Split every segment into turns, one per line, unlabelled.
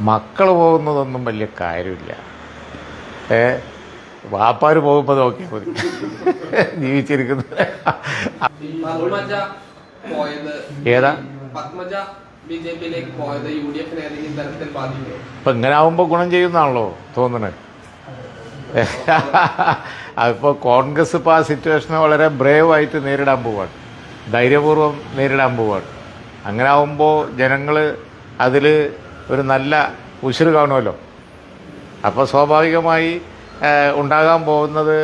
മക്കൾ പോകുന്നതൊന്നും വലിയ കാര്യമില്ല. ഏ? വാപ്പാർ പോകുമ്പോൾ നോക്കിയാൽ മതി. ജീവിച്ചിരിക്കുന്നത്. ഏതാ?
ഇപ്പൊ
ഇപ്പം ഇങ്ങനെ ആവുമ്പോൾ ഗുണം ചെയ്യുന്നതാണല്ലോ തോന്നുന്നത് അതിപ്പോൾ കോൺഗ്രസ് ഇപ്പോൾ ആ സിറ്റുവേഷനെ വളരെ ബ്രേവ് ആയിട്ട് നേരിടാൻ പോവാണ്. ധൈര്യപൂർവം നേരിടാൻ പോവാണ്. അങ്ങനെ ആവുമ്പോൾ ജനങ്ങൾ അതിൽ ഒരു നല്ല ഉശിര് കാണുമല്ലോ. അപ്പോൾ സ്വാഭാവികമായി ഉണ്ടാകാൻ പോകുന്നത്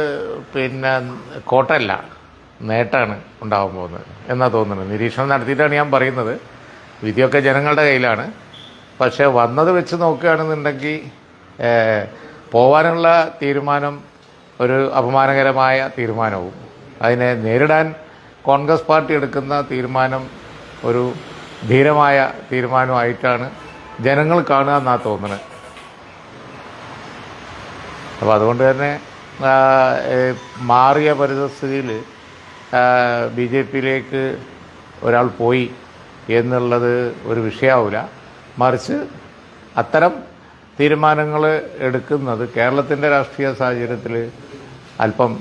പിന്നെ കോട്ടല്ല നേട്ടമാണ് ഉണ്ടാകാൻ പോകുന്നത് എന്നാണ് തോന്നുന്നത്. നിരീക്ഷണം നടത്തിയിട്ടാണ് ഞാൻ പറയുന്നത്. വിധിയൊക്കെ ജനങ്ങളുടെ കയ്യിലാണ്. പക്ഷേ വന്നത് വെച്ച് നോക്കുകയാണെന്നുണ്ടെങ്കിൽ പോവാനുള്ള തീരുമാനം ഒരു അപമാനകരമായ തീരുമാനവും. അതിനെ നേരിടാൻ കോൺഗ്രസ് പാർട്ടി എടുക്കുന്ന തീരുമാനം ഒരു ധീരമായ തീരുമാനമായിട്ടാണ് ജനങ്ങൾ കാണുക എന്നാണ് തോന്നുന്നത് അപ്പോൾ അതുകൊണ്ട് തന്നെ മാറിയ പരിതസ്ഥിതിയിൽ ബി ജെ പിയിലേക്ക് ഒരാൾ പോയി എന്നുള്ളത് ഒരു വിഷയമാവില്ല മറിച്ച് അത്തരം തീരുമാനങ്ങൾ എടുക്കുന്നത് കേരളത്തിന്റെ രാഷ്ട്രീയ സാഹചര്യത്തിൽ അല്പം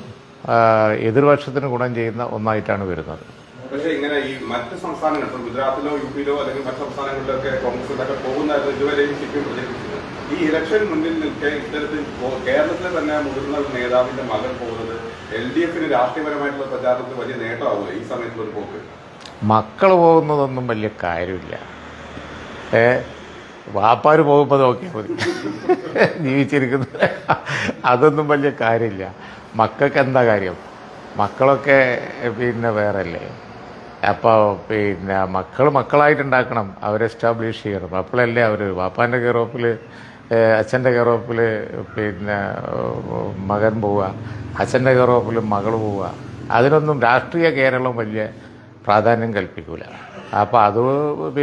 എതിർപക്ഷത്തിന് ഗുണം ചെയ്യുന്ന ഒന്നായിട്ടാണ് വരുന്നത്.
പക്ഷേ ഇങ്ങനെ ഈ മറ്റ് സംസ്ഥാനങ്ങൾ ഇപ്പൊ ഗുജറാത്തിലോ യു പിയിലോ അല്ലെങ്കിൽ മറ്റ് സംസ്ഥാനങ്ങളിലൊക്കെ കോൺഗ്രസിലൊക്കെ പോകുന്നതായിരുന്നു ഇതുവരെയും സിപിഎം പ്രചരിപ്പിച്ചത് ഈ ഇലക്ഷൻ മുന്നിൽ നിൽക്കെ ഇത്തരത്തിൽ കേരളത്തിലെ തന്നെ മുതിർന്ന ഒരു നേതാവിന്റെ മകൻ പോകുന്നത് എൽ ഡി എഫിന് രാഷ്ട്രീയപരമായിട്ടുള്ള പ്രചാരണത്തിൽ വലിയ നേട്ടമാവുക ഈ സമയത്തുള്ള ഒരു പോക്ക്?
മക്കൾ പോകുന്നതൊന്നും വലിയ കാര്യമില്ല. ഏ? വാപ്പാർ പോകുമ്പോൾ നോക്കിയാൽ മതി. ജീവിച്ചിരിക്കുന്നത് അതൊന്നും വലിയ കാര്യമില്ല. മക്കൾക്ക് എന്താ കാര്യം? മക്കളൊക്കെ പിന്നെ വേറല്ലേ? അപ്പോൾ പിന്നെ മക്കൾ മക്കളായിട്ടുണ്ടാക്കണം. അവരെ എസ്റ്റാബ്ലിഷ് ചെയ്യണം. അപ്പോഴല്ലേ അവർ വാപ്പാന്റെ കയറോപ്പിൽ അച്ഛന്റെ കയറോപ്പിൽ പിന്നെ മകൻ പോവുക. അച്ഛന്റെ കയറോപ്പിൽ മകൾ പോവുക. അതിനൊന്നും രാഷ്ട്രീയ കേരളം വലിയ പ്രാധാന്യം കൽപ്പിക്കൂല. അപ്പോൾ അത്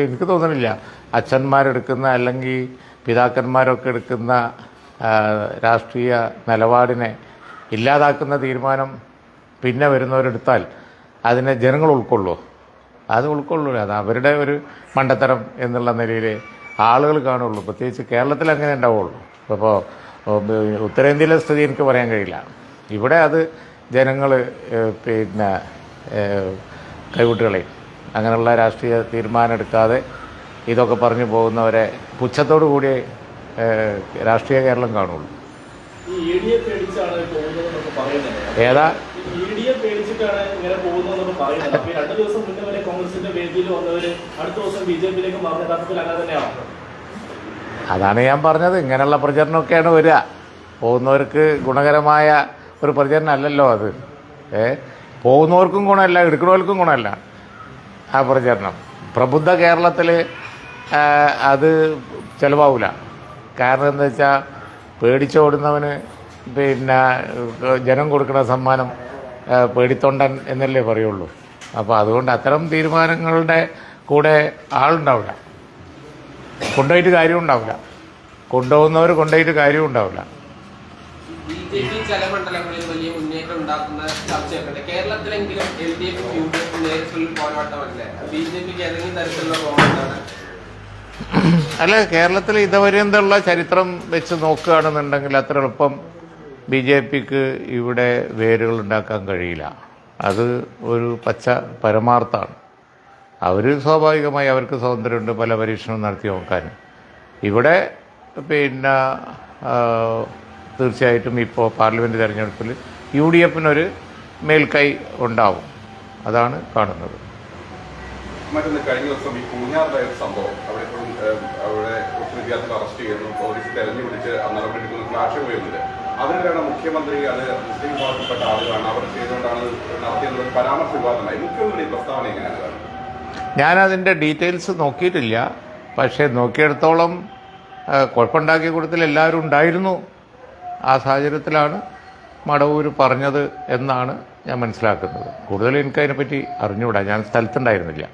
എനിക്ക് തോന്നുന്നില്ല അച്ഛന്മാരെടുക്കുന്ന അല്ലെങ്കിൽ പിതാക്കന്മാരൊക്കെ എടുക്കുന്ന രാഷ്ട്രീയ നിലപാടിനെ ഇല്ലാതാക്കുന്ന തീരുമാനം പിന്നെ വരുന്നവരെടുത്താൽ അതിനെ ജനങ്ങൾ ഉൾക്കൊള്ളുമോ അത് ഉൾക്കൊള്ളൂല അത് അവരുടെ ഒരു മണ്ടത്തരം എന്നുള്ള നിലയിൽ ആളുകൾ കാണുള്ളൂ. പ്രത്യേകിച്ച് കേരളത്തിൽ അങ്ങനെ ഉണ്ടാവുള്ളൂ. അപ്പോൾ ഉത്തരേന്ത്യയിലെ സ്ഥിതി എനിക്ക് പറയാൻ കഴിയില്ല. ഇവിടെ അത് ജനങ്ങൾ പിന്നെ കൈവിട്ടുകളെയും അങ്ങനെയുള്ള രാഷ്ട്രീയ തീരുമാനം എടുക്കാതെ ഇതൊക്കെ പറഞ്ഞു പോകുന്നവരെ പുച്ഛത്തോടു കൂടി രാഷ്ട്രീയ കേരളം കാണുള്ളൂ. ഏതാ?
പേടിച്ചിട്ടാണ് ഇങ്ങനെ പറയുന്നത് രണ്ട് ദിവസം അടുത്ത
അതാണ് ഞാൻ പറഞ്ഞത്. ഇങ്ങനെയുള്ള പ്രചരണമൊക്കെയാണ് വരിക. പോകുന്നവർക്ക് ഗുണകരമായ ഒരു പ്രചരണം അല്ലല്ലോ അത്. ഏ? പോകുന്നവർക്കും ഗുണമല്ല എടുക്കുന്നവർക്കും ഗുണമല്ല ആ പ്രചരണം. പ്രബുദ്ധ കേരളത്തിൽ അത് ചിലവാവില്ല കാരണം എന്താ വെച്ചാൽ പേടിച്ചോടുന്നവന് പിന്നെ ജനം കൊടുക്കുന്ന സമ്മാനം പേടിത്തൊണ്ടൻ എന്നല്ലേ പറയുള്ളൂ. അപ്പോൾ അതുകൊണ്ട് അത്തരം തീരുമാനങ്ങളുടെ കൂടെ ആളുണ്ടാവില്ല. കൊണ്ടുപോയിട്ട് കാര്യം ഉണ്ടാവില്ല കൊണ്ടുപോകുന്നവർ കൊണ്ടുപോയിട്ട് കാര്യം ഉണ്ടാവില്ല അല്ല കേരളത്തിൽ ഇതുവരെന്തുള്ള ചരിത്രം വെച്ച് നോക്കുകയാണെന്നുണ്ടെങ്കിൽ അത്ര എളുപ്പം ബി ജെ പിക്ക് ഇവിടെ വേരുകൾ ഉണ്ടാക്കാൻ കഴിയില്ല. അത് ഒരു പച്ച പരമാർത്ഥാണ് അവർ സ്വാഭാവികമായി അവർക്ക് സ്വാതന്ത്ര്യമുണ്ട് പല പരീക്ഷണവും നടത്തി നോക്കാൻ ഇവിടെ പിന്നെ തീർച്ചയായിട്ടും ഇപ്പോൾ പാർലമെന്റ് തിരഞ്ഞെടുപ്പിൽ യു ഡി എഫിനൊരു മേൽക്കൈ ഉണ്ടാവും. അതാണ് കാണുന്നത്.
മറ്റൊന്ന് കഴിഞ്ഞ ദിവസം ഈ പൂഞ്ഞാറിലെ ഒരു സംഭവം അവിടെ അവിടെ വിദ്യാർത്ഥികൾ അറസ്റ്റ് ചെയ്യുന്നു പോലീസ് തെരഞ്ഞു പിടിച്ച് ആ നടപടിയെടുക്കുന്ന ഫ്ലാഷ് പോയുന്നത് അതിനിടെയാണ് മുഖ്യമന്ത്രി അത് മുസ്ലിം വിഭാഗത്തിൽപ്പെട്ട ആളുകളാണ്. അവർ ചെയ്തുകൊണ്ടാണ് നടത്തിയെന്നുള്ള പരാമർശ വിവാദമായി മുഖ്യമന്ത്രി പ്രസ്താവന എങ്ങനെയാണ്?
ഞാനതിന്റെ ഡീറ്റെയിൽസ് നോക്കിയിട്ടില്ല. പക്ഷേ നോക്കിയെടുത്തോളം കുഴപ്പമുണ്ടാക്കിയ കൂട്ടത്തിൽ എല്ലാവരും ഉണ്ടായിരുന്നു. ആ സാഹചര്യത്തിലാണ് മടവൂർ പറഞ്ഞത് എന്നാണ് ഞാൻ മനസ്സിലാക്കുന്നത്. കൂടുതൽ എനിക്കതിനെപ്പറ്റി അറിഞ്ഞുകൂടാ. ഞാൻ സ്ഥലത്തുണ്ടായിരുന്നില്ല.